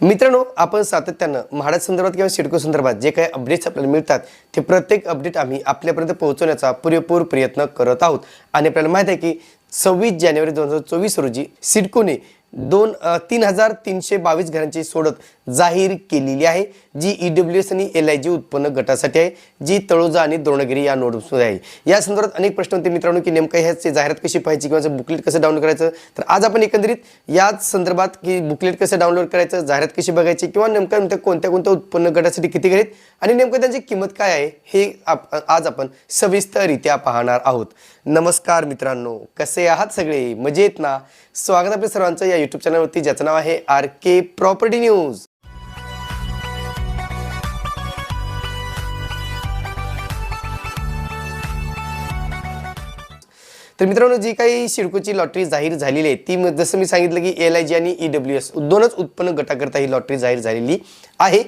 मित्रांनो आपण सातत्यानं म्हाडा संदर्भात किंवा सिडको संदर्भात जे काही अपडेट्स आपल्याला मिळतात ते प्रत्येक अपडेट आम्ही आपल्यापर्यंत पोहोचवण्याचा पुरेपूर प्रयत्न करत आहोत. आणि आपल्याला माहिती आहे की सव्वीस जानेवारी दोन हजार चोवीस रोजी सिडकोने दोन तीन हजार तीनशे बावीस घरांची सोडत जाहीर केलेली आहे जी ई डब्ल्यू एस आणि एल आय जी उत्पन्न गटासाठी आहे जी तळोजा आणि द्रोणगिरी या नोडमध्ये आहे. या संदर्भात अनेक प्रश्न होते मित्रांनो की नेमकं ह्याची जाहिरात कशी पाहायची किंवा बुकलेट कसं डाउनलोड करायचं? तर आज आपण एकंदरीत याच संदर्भात की बुकलेट कसं डाउनलोड करायचं जाहिरात कशी बघायची किंवा नेमकं नेमकं कोणत्या कोणत्या उत्पन्न गटासाठी किती घेत आणि नेमकं त्यांची किंमत काय आहे हे आप आज आपण सविस्तररित्या पाहणार आहोत. नमस्कार मित्रांनो कसे आहात सगळे? मजेत ना? स्वागत आपल्या सर्वांचं या यूट्यूब चॅनलवरती ज्याचं नाव आहे आर के प्रॉपर्टी न्यूज. तर मित्रांनो जी काही सिडकोची लॉटरी जाहीर झालेली आहे ती जसं मी सांगितलं की एल आय जी आणि ई डब्ल्यू एस दोनच उत्पन्न गटाकरता ही लॉटरी जाहीर झालेली आहे.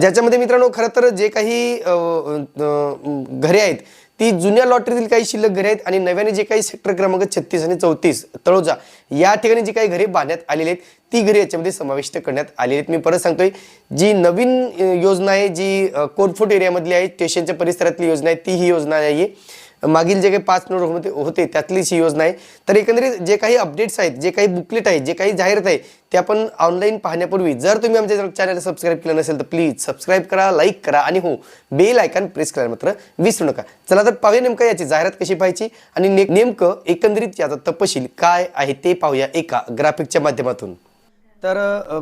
ज्याच्यामध्ये मित्रांनो खरं तर जे काही घरे आहेत ती जुन्या लॉटरीतील काही शिल्लक घरे आहेत आणि नव्याने जे काही सेक्टर क्रमांक छत्तीस आणि चौतीस तळोजा या ठिकाणी जी काही घरे बांधण्यात आलेली आहेत ती घरे याच्यामध्ये समाविष्ट करण्यात आलेली आहेत. मी परत सांगतोय जी नवीन योजना आहे जी कोरफोट एरियामधली आहे स्टेशनच्या परिसरातली योजना आहे ती ही योजना आहे. मागील जे काही पाच नोट होते होते त्यातलीच ही योजना आहे. तर एकंदरीत जे काही अपडेट्स आहेत जे काही बुकलेट आहेत जे काही जाहिरात आहे ते आपण ऑनलाईन पाहण्यापूर्वी जर तुम्ही आमच्या चॅनल सबस्क्राईब केलं नसेल तर प्लीज सबस्क्राईब करा लाईक करा आणि हो बेल आयकॉन प्रेस करायला मात्र विसरू नका. चला तर पाहूया नेमकं याची जाहिरात कशी पाहायची आणि ने- नेमकं एकंदरीत याचा तपशील काय आहे ते पाहूया एका ग्राफिकच्या माध्यमातून. तर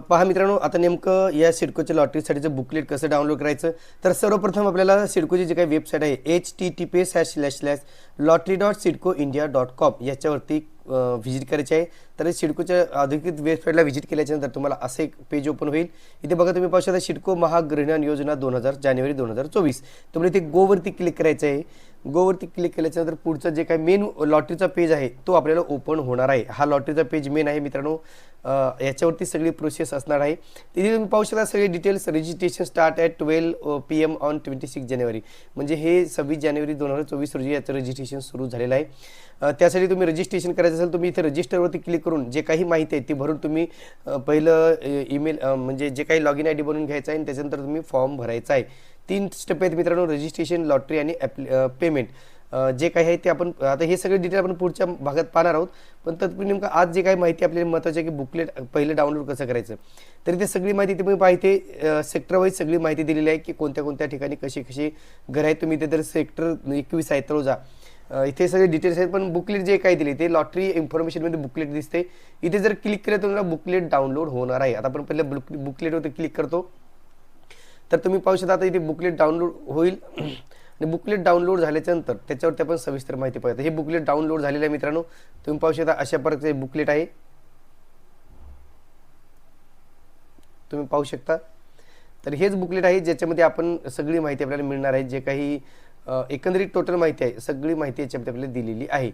पहा मित्रांनो आता नेमकं या सिडकोच्या लॉटरीसाठीचं बुकलेट कसं डाउनलोड करायचं? तर सर्वप्रथम आपल्याला सिडकोची जी काही वेबसाईट आहे H T T P slash slash slash lottery dot CIDCO India dot com याच्यावरती व्हिजिट करायची आहे. तर सिडकोच्या अधिकृत वेबसाईटला व्हिजिट केल्याच्यानंतर तुम्हाला असं एक पेज ओपन होईल. इथे बघा तुम्ही पाहू शकता सिडको महागृहण योजना दोन हजार जानेवारी दोन हजार चोवीस. तुम्हाला इथे गोवरती क्लिक करायचं आहे. गोवरती क्लिक केल्याच्यानंतर पुढचं जे काय मेन लॉटरीचा पेज आहे तो आपल्याला ओपन होणार आहे. हा लॉटरीचा पेज मेन आहे मित्रांनो. याच्यावरती सगळी प्रोसेस असणार आहे. तिथे तुम्ही पाहू शकता सगळे details registration start at twelve P M on twenty six जानेवारी. म्हणजे हे सव्वीस जानेवारी दोन हजार चोवीस रोजी याचं रजिस्ट्रेशन सुरू झालेलं आहे. त्यासाठी तुम्ही रजिस्ट्रेशन करायचं असेल तुम्ही इथे रजिस्टरवरती क्लिक करून जे काही माहिती आहे ती भरून तुम्ही पहिलं ईमेल म्हणजे जे काही लॉग इन आय डी बनवून घ्यायचं आहे आणि त्याच्यानंतर तुम्ही फॉर्म भरायचा आहे. तीन स्टेप आहेत मित्रांनो रजिस्ट्रेशन लॉटरी आणि ॲप्लि पेमेंट. जे काही आहे ते आपण आता हे सगळे डिटेल आपण पुढच्या भागात पाहणार आहोत. पण तत्पूर्वी नेमकं आज जे काही माहिती आपल्याला महत्त्वाची आहे की बुकलेट पहिलं डाउनलोड कसं करायचं. तरी ते सगळी माहिती तुम्ही पाहिजे सेक्टर वाईज सगळी माहिती दिलेली आहे की कोणत्या कोणत्या ठिकाणी कशी कशी घर आहेत. तुम्ही ते तर सेक्टर एकवीस आहे तळोजा इथे सगळे डिटेल्स आहेत पण बुकलेट जे काही दिले ते लॉटरी इन्फॉर्मेशनमध्ये बुकलेट दिसते. इथे जर क्लिक केलं तर तुम्हाला बुकलेट डाउनलोड होणार आहे. आता आपण पहिल्या बुक बुकलेटवरती क्लिक करतो. तर तुम्ही पाहू शकता आता इथे बुकलेट डाउनलोड होईल. आणि बुकलेट डाउनलोड झाल्याच्यानंतर त्याच्यावरती आपण सविस्तर माहिती पाहतो हे बुकलेट डाउनलोड झालेलं आहे मित्रांनो. तुम्ही पाहू शकता अशा प्रकारचे बुकलेट आहे. तुम्ही पाहू शकता. तर हेच बुकलेट आहे ज्याच्यामध्ये आपण सगळी माहिती आपल्याला मिळणार आहे. जे काही एकंदरीत टोटल माहिती आहे. सगळी माहिती याच्यामध्ये आपल्याला दिलेली आहे.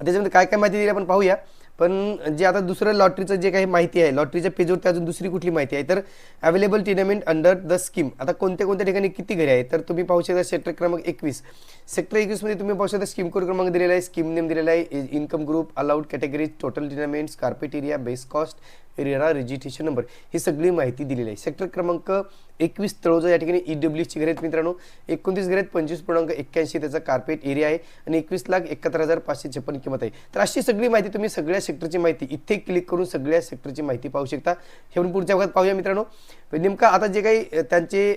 त्याच्यामध्ये काय काय माहिती दिली आपण पाहूया. पण जे आता दुसरं लॉटरीचं जे काही माहिती आहे लॉटरीच्या पेजवरती अजून दुसरी कुठली माहिती आहे? तर available tenement under the scheme आता कोणत्या कोणत्या ठिकाणी किती घरे आहे तर तुम्ही पाहू शकता सेक्टर क्रमांक एकवीस. सेक्टर एकवीसमध्ये तुम्ही पाहू शकता स्कीम कोड क्रमांक दिलेला आहे स्कीम नेम दिलेला आहे income group allowed category total tenement carpet area base cost area registration number ही सगळी माहिती दिलेली आहे. सेक्टर क्रमांक एकवीस तळोजा या ठिकाणी ई डब्ल्यूची घरे आहेत मित्रांनो. एकोणतीस घरे आहेत पंचवीस पूर्णांक एक्क्याऐंशी त्याचा कार्पेट एरिया आहे आणि एकवीस लाख एकाहत्तर हजार पाचशे छप्पन किंमत आहे. तर अशी सगळी माहिती तुम्ही सगळ्या सेक्टरची माहिती इथे क्लिक करून सगळ्या सेक्टरची माहिती पाहू शकता. हे पण पुढच्या भागात पाहूया मित्रांनो. नेमका आता जे काही त्यांचे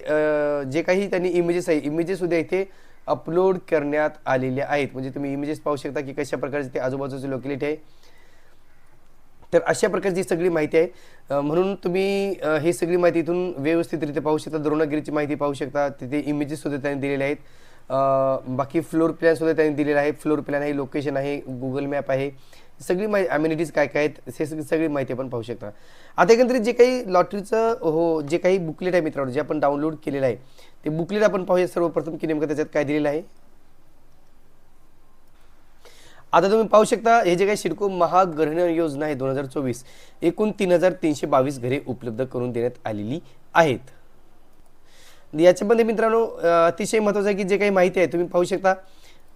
जे काही त्यांनी इमेजेस आहे इमेजेस सुद्धा इथे अपलोड करण्यात आलेले आहेत. म्हणजे तुम्ही इमेजेस पाहू शकता की कशा प्रकारचे ते आजूबाजूचे लोकलिटी आहे. तर अशा प्रकारची सगळी माहिती आहे. म्हणून तुम्ही ही हे सगळी माहिती इथून व्यवस्थितरित्या पाहू शकता. द्रोणागिरीची माहिती पाहू शकता. तिथे इमेजेस सुद्धा त्यांनी दिलेले आहेत. बाकी फ्लोर प्लॅन सुद्धा त्यांनी दिलेला आहे फ्लोर प्लॅन आहे लोकेशन आहे गुगल मॅप आहे. सगळी माहिती अम्युनिटीज काय काय आहेत हे सगळी सगळी माहिती आपण पाहू शकता. आता एकंदरीत जे काही लॉटरीचं हो जे काही बुकलेट आहे मित्रांनो जे आपण डाउनलोड केलेलं आहे ते बुकलेट आपण पाहूया सर्वप्रथम की नेमकं त्याच्यात काय दिलेलं आहे. आता तुम्ही पाहू शकता हे जे काही सिडको महागृहण योजना आहे दोन हजार चोवीस एकूण तीन हजार तीनशे बावीस घरे उपलब्ध करून देण्यात आलेली आहेत. याच्यामध्ये मित्रांनो अतिशय महत्त्वाचं आहे की जे काही माहिती आहे तुम्ही पाहू शकता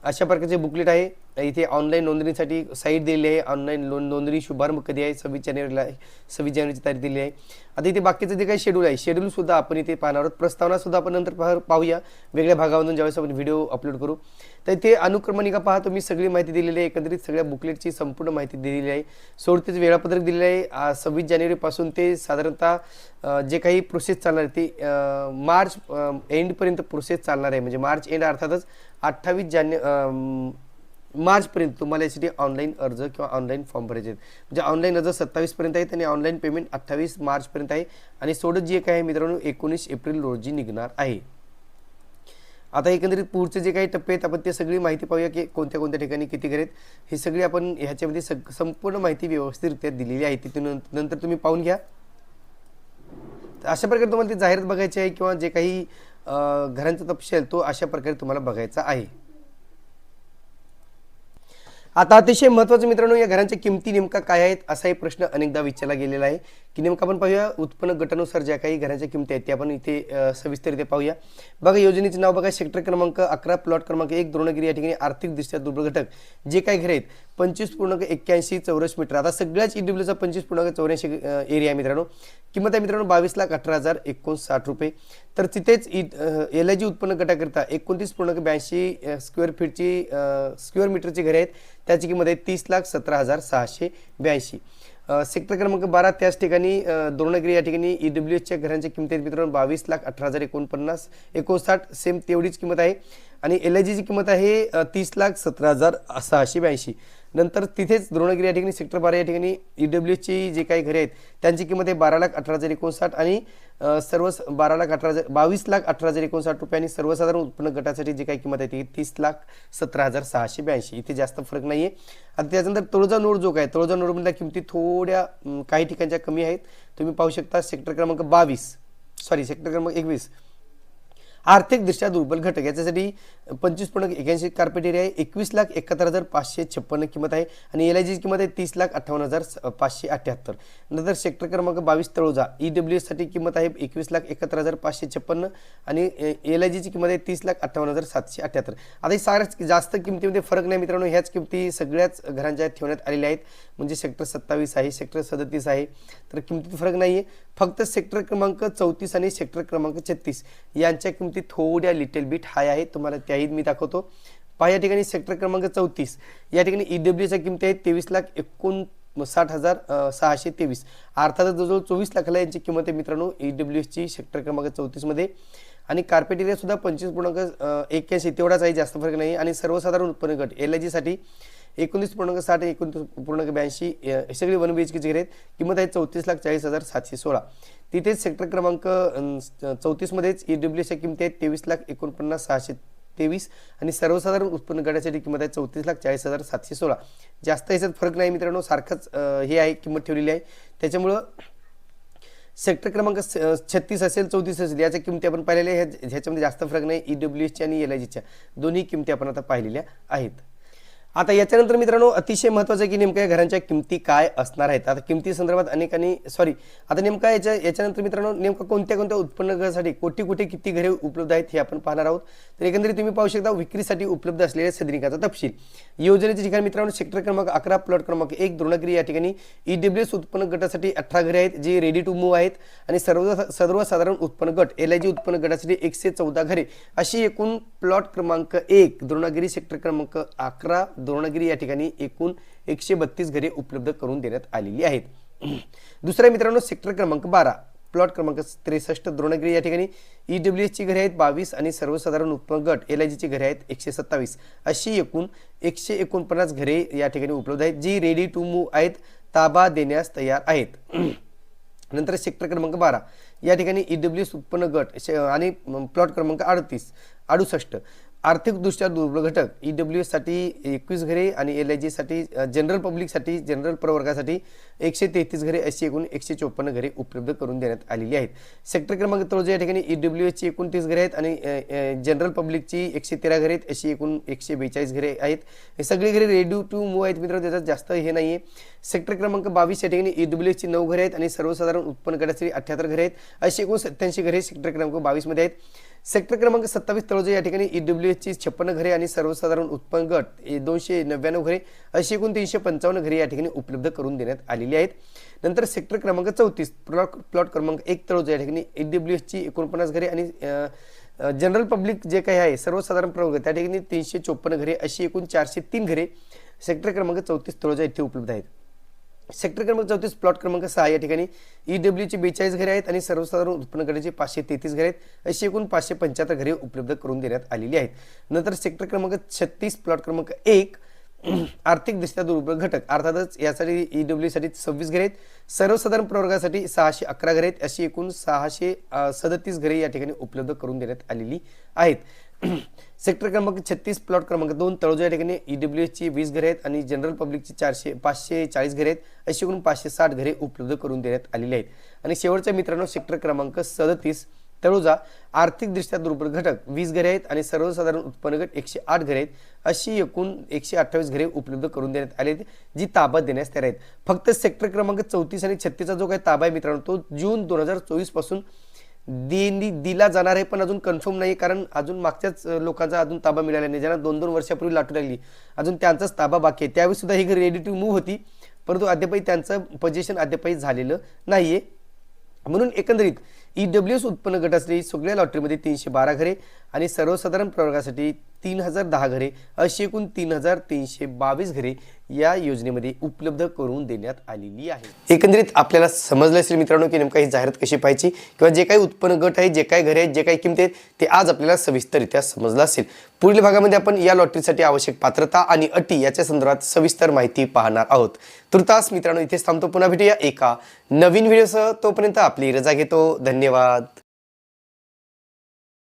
अशा प्रकारचे बुकलेट आहे. इथे ऑनलाईन नोंदणीसाठी साईट दिलेली आहे. ऑनलाईन लोन नोंदणी शुभारंभ कधी आहे? सव्वीस जानेवारीला आहे. सव्वीस जानेवारीची तारीख दिली आहे. आता इथे बाकीचं जे काही शेड्यूल आहे शेड्यूलसुद्धा आपण इथे पाहणार आहोत. प्रस्तावनासुद्धा आपण नंतर पाह- पाहूया. वेगळ्या भागामधून ज्यावेळेस आपण व्हिडिओ अपलोड करू. तर इथे अनुक्रमणिका पहा. तुम्ही सगळी माहिती दिलेली आहे. एकंदरीत सगळ्या बुकलेटची संपूर्ण माहिती दिलेली आहे. सोडतेच वेळापत्रक दिलेलं आहे. सव्वीस जानेवारीपासून ते साधारणतः जे काही प्रोसेस चालणार आहे ते मार्च एंडपर्यंत प्रोसेस चालणार आहे. म्हणजे मार्च एंड अर्थातच अठ्ठावीस जाने मार्चपर्यंत तुम्हाला यासाठी ऑनलाईन अर्ज किंवा ऑनलाईन फॉर्म भरायचे आहेत. म्हणजे ऑनलाईन अर्ज सत्तावीसपर्यंत आहेत आणि ऑनलाईन पेमेंट अठ्ठावीस मार्चपर्यंत आहे. आणि सोडत जे काही आहे मित्रांनो एकोणीस एप्रिल रोजी निघणार आहे. आता एकंदरीत पुढचे जे काही टप्पे आहेत आपण ते सगळी माहिती पाहूया की कोणत्या कोणत्या ठिकाणी किती घर आहेत. हे सगळी आपण ह्याच्यामध्ये सग संपूर्ण माहिती व्यवस्थितरित्या दिलेली आहे तिथून नंतर तुम्ही पाहून घ्या. तर अशा प्रकारे तुम्हाला ती जाहिरात बघायची आहे किंवा जे काही घरांचा तपशील तो अशा प्रकारे तुम्हाला बघायचा आहे. आता अतिशय महत्त्वाचं मित्रांनो या घरांच्या किमती नेमका काय आहेत असाही प्रश्न अनेकदा विचारला गेलेला आहे की नेमका आपण पाहूया उत्पन्न गटानुसार ज्या काही घरांच्या किमती आहेत त्या आपण इथे अ, पाहूया. बघा योजनेचे नाव बघा सेक्टर क्रमांक अकरा प्लॉट क्रमांक एक द्रोणगिरी या ठिकाणी आर्थिकदृष्ट्या दुर्बल घटक जे काही घर आहेत पंचवीस पूर्णांक एक्क्याऐंशी चौरस मीटर. आता सगळ्याच ईडब्ल्यूचा पंचवीस पूर्णांक चौऱ्याऐंशी एरिया आहे मित्रांनो. किंमत आहे मित्रांनो बावीस लाख अठरा हजार एकोणसाठ रुपये. तर तिथेच एल आय जी उत्पन्न गटाकरिता एकोणतीस पूर्णांक ब्याऐंशी स्क्वेअर फीटची स्क्वेअर मीटरची घरे आहेत. त्याची किंमत आहे तीस लाख सतरा हजार सहाशे ब्याऐंशी. सेक्टर क्रमांक बारा त्याच ठिकाणी अ, या ठिकाणी ई डब्ल्यू एसच्या घरांच्या किंमत आहेत मित्रांनो बावीस लाख अठरा हजार एकोणपन्नास एकोणसाठ सेम तेवढीच किंमत आहे. आणि एल आय जीची किंमत आहे तीस लाख सतरा हजार सहाशे ब्याऐंशी. नंतर तिथेच द्रोणगिरी या ठिकाणी सेक्टर बारा या ठिकाणी ई डब्ल्यूची जे काही घरे आहेत त्यांची किंमत आहे बारा लाख अठरा हजार एकोणसाठ आणि सर्व बारा लाख अठरा हजार बावीस लाख अठरा हजार एकोणसाठ रुपये आणि सर्वसाधारण उत्पन्न गटासाठी जी काही किंमत आहे ती तीस लाख सतरा हजार सहाशे ब्याऐंशी. इथे जास्त फरक नाही आहे आता त्याच्यानंतर तळोजा नोड जो काय तळोजा नोडमधल्या किमती थोड्या काही ठिकाणच्या कमी आहेत. तुम्ही पाहू शकता सेक्टर क्रमांक बावीस. सॉरी सेक्टर क्रमांक एकवीस. आर्थिकदृष्ट्या दुर्बल घटक. याच्यासाठी पंचवीस पूर्णांक एक्याऐंशी कार्पेट एरिया आहे. एकवीस लाख एकाहत्तर हजार पाचशे छप्पन्न किंमत आहे. आणि एल आय जीची किंमत आहे तीस लाख अठ्ठावन्न हजार स- पाचशे अठ्ठ्याहत्तर नंतर सेक्टर क्रमांक बावीस तळोजा. ई डब्ल्यू एससाठी किंमत आहे एकवीस लाख एकाहत्तर हजार पाचशे छप्पन्न आणि एल आय जीची किंमत आहे तीस लाख अठ्ठावन्न हजार सातशे अठ्ठ्याहत्तर आता ही साऱ्याच जास्त किमतीमध्ये फरक नाही मित्रांनो. ह्याच किमती सगळ्याच घरांच्या ठेवण्यात आलेल्या आहेत. म्हणजे सेक्टर सत्तावीस आहे सेक्टर सदतीस आहे. तर किमतीत फरक नाही आहे फक्त सेक्टर क्रमांक चौतीस आणि सेक्टर क्रमांक छत्तीस यांच्या किमती थोड्या लिटल बिट हाय आहे. तुम्हाला त्याही मी दाखवतो. पहा या ठिकाणी सेक्टर क्रमांक चौतीस. या ठिकाणी ई डब्ल्यूच्या किमती आहेत तेवीस लाख एकोण साठ हजार सहाशे तेवीस. अर्थातच जवळजवळ चोवीस लाखाला यांची किंमत आहे मित्रांनो ई एसची सेक्टर क्रमांक चौतीसमध्ये आणि कार्पेट एरिया सुद्धा पंचवीस पूर्णांक एक्क्याऐंशी. तेवढाच आहे जास्त फरक नाही. आणि सर्वसाधारण उत्पन्न गट एल आय जीसाठी एकोणीस पूर्णांक साठ एकोणतीस पूर्णांक ब्याऐंशी हे सगळे वन बी एच केची जे आहेत किंमत आहे चौतीस लाख चाळीस हजार सातशे सोळा. तिथेच सेक्टर क्रमांक चौतीसमध्येच ई डब्ल्यू एसच्या किमती आहेत तेवीस लाख एकोणपन्नास सहाशे तेवीस आणि सर्वसाधारण उत्पन्न गटासाठी किंमत आहे चौतीस लाख चाळीस हजार सातशे सोळा. जास्त याच्यात फरक नाही मित्रांनो सारखंच हे आहे किंमत ठेवलेली आहे. त्याच्यामुळं सेक्टर क्रमांक छत्तीस असेल चौतीस असेल याच्या किमती आपण पाहिलेल्या ह्या- ह्याच्यामध्ये जास्त फरक नाही ई डब्ल्यू एसच्या आणि एल आय जीच्या दोन्ही किमती आपण आता पाहिलेल्या आहेत. आता याच्यानंतर मित्रांनो अतिशय महत्त्वाचं आहे की नेमक्या या घरांच्या किमती काय असणार आहेत. आता किमती संदर्भात अनेकांनी सॉरी आता नेमका याच्या याच्यानंतर मित्रांनो नेमकं कोणत्या कोणत्या उत्पन्न गटासाठी कोटी कोटी किती घरे उपलब्ध आहेत हे आपण पाहणार आहोत. तर एकंदरीत तुम्ही पाहू शकता विक्रीसाठी उपलब्ध असलेल्या सदनिकाचा तपशील. योजनेच्या ठिकाणी मित्रांनो सेक्टर क्रमांक अकरा प्लॉट क्रमांक एक द्रोणगिरी या ठिकाणी ई डब्ल्यू एस उत्पन्न गटासाठी अठरा घरे आहेत जे रेडी टू मूव्ह आहेत. आणि सर्व सर्वसाधारण उत्पन्न गट एल आय जी उत्पन्न गटासाठी एकशे चौदा घरे. अशी एकूण प्लॉट क्रमांक एक द्रोणागिरी सेक्टर क्रमांक अकरा द्रोणागिरी या ठिकाणी एकूण एकशे बत्तीस घरे उपलब्ध करून देण्यात आलेली आहेत. दुसऱ्या मित्रांनो सेक्टर क्रमांक बारा प्लॉट क्रमांक त्रेसष्ट द्रोणगिरी या ठिकाणी ई डब्ल्यू एसची घरे आहेत बावीस आणि सर्वसाधारण उत्पन्न गट एल आय जीची घरे आहेत एकशे सत्तावीस. अशी एकूण एकशे एकोणपन्नास घरे या ठिकाणी उपलब्ध आहेत जी रेडी टू मूव्ह आहेत ताबा देण्यास तयार आहेत. नंतर सेक्टर क्रमांक बारा या ठिकाणी ई डब्ल्यू एस उत्पन्न गट आणि प्लॉट क्रमांक अडतीस अडुसष्ट. आर्थिकदृष्ट्या दुर्बल घटक. ई डब्ल्यू एससाठी एकवीस घरे आणि एल आय जीसाठी जनरल पब्लिकसाठी जनरल प्रवर्गासाठी एकशे तेहतीस घरे अशी एकूण एकशे चोपन्न घरे उपलब्ध करून देण्यात आलेली आहेत. सेक्टर क्रमांक तळोजा या ठिकाणी ई डब्ल्यू एसची एकोणतीस घरे आहेत आणि जनरल पब्लिकची एकशे तेरा घरे आहेत अशी एकूण एकशे बेचाळीस घरे आहेत. हे सगळी घरे रेडी टू मूव्ह आहेत मित्रांनो त्याच्यात जास्त हे नाही आहे सेक्टर क्रमांक बावीस या ठिकाणी ई डब्ल्यू एसची नऊ घरे आहेत आणि सर्वसाधारण उत्पन्न गटासाठी अठ्ठ्याहत्तर घरे आहेत. अशी एकूण सत्याऐंशी घरे सेक्टर क्रमांक बावीसमध्ये आहेत. सेक्टर क्रमांक सत्तावीस तळोजा या ठिकाणी ई डब्ल्यू एसची छप्पन्न घरे आणि सर्वसाधारण उत्पन्न गट दोनशे नव्याण्णव घरे अशी एकूण तीनशे पंचावन्न घरे या ठिकाणी उपलब्ध करून देण्यात आलेली आहेत. नंतर सेक्टर क्रमांक चौतीस प्लॉट प्लॉट क्रमांक एक तळोजा या ठिकाणी ई डब्ल्यू एसची एकोणपन्नास घरे आणि जनरल पब्लिक जे काही आहे सर्वसाधारण प्रवर्ग त्या ठिकाणी तीनशे चोपन्न घरे अशी एकूण चारशे तीन घरे सेक्टर क्रमांक चौतीस तळोजा इथे उपलब्ध आहेत. सेक्टर क्रमांक चौतीस प्लॉट क्रमांक सहा या ठिकाणी ई बेचाळीस घरे आहेत आणि सर्वसाधारण उत्पन्न गटाची पाचशे तेहतीस घरे आहेत. अशी एकूण पाचशे पंच्याहत्तर घरे उपलब्ध करून देण्यात आलेली आहेत. नंतर सेक्टर क्रमांक छत्तीस प्लॉट क्रमांक एक आर्थिकदृष्ट्या दुर्बल घटक. अर्थातच यासाठी ई डब्ल्यूसाठी सव्वीस घरे आहेत. सर्वसाधारण प्रवर्गासाठी सहाशे अकरा घरे आहेत. अशी एकूण सहाशे सदतीस घरे या ठिकाणी उपलब्ध करून देण्यात आलेली आहेत. सेक्टर क्रमांक छत्तीस प्लॉट क्रमांक दोन तळोजा या ठिकाणी ई डब्ल्यू एसची वीस घरे आहेत आणि जनरल पब्लिकची चारशे पाचशे चाळीस घरे आहेत. अशी एकूण पाचशे साठ घरे उपलब्ध करून देण्यात आलेली आहेत. आणि शेवटच्या मित्रांनो सेक्टर क्रमांक सदतीस तळोजा आर्थिकदृष्ट्या दुर्बल घटक वीस घरे आहेत आणि सर्वसाधारण उत्पन्न गट एकशे आठ घरे आहेत. अशी एकूण एकशे अठ्ठावीस घरे उपलब्ध करून देण्यात आले आहेत जी ताबा देण्यास तयार आहेत. फक्त सेक्टर क्रमांक चौतीस आणि छत्तीसचा जो काही ताबा आहे मित्रांनो तो जून दोन हजार चोवीसपासून पासून देणी दिला जाणार आहे पण अजून कन्फर्म नाही कारण अजून मागच्याच लोकांचा अजून ताबा मिळाला नाही. ज्यांना दोन दोन वर्षापूर्वी लाटू लागली अजून त्यांचाच ताबा बाकी आहे. त्यावेळी सुद्धा ही रेडी टू मूव्ह होती परंतु अद्यापही त्यांचं पजेशन अद्यापही झालेलं नाहीये. म्हणून एकंदरीत ई डब्ल्यू एस उत्पन्न गटासाठी सगळ्या लॉटरीमध्ये तीनशे बारा घरे आणि सर्वसाधारण प्रवर्गासाठी तीन हजार दहा घरे अशी एकूण तीन हजार तीनशे बावीस घरे या योजनेमध्ये उपलब्ध करून देण्यात आलेली आहे. एकंदरीत आपल्याला समजलं असेल मित्रांनो की नेमका ही जाहिरात कशी पाहिजे किंवा जे काही उत्पन्न गट आहे जे काही घरे आहेत जे काही किमती आहेत ते आज आपल्याला सविस्तररित्या समजलं असेल. पुढील भागामध्ये आपण या लॉटरीसाठी आवश्यक पात्रता आणि अटी याच्या संदर्भात सविस्तर माहिती पाहणार आहोत. तुर्तास मित्रांनो इथेच थांबतो. पुन्हा भेटूया एका नवीन व्हिडिओसह. तोपर्यंत आपली रजा घेतो. धन्यवाद. ધન્યવાદ.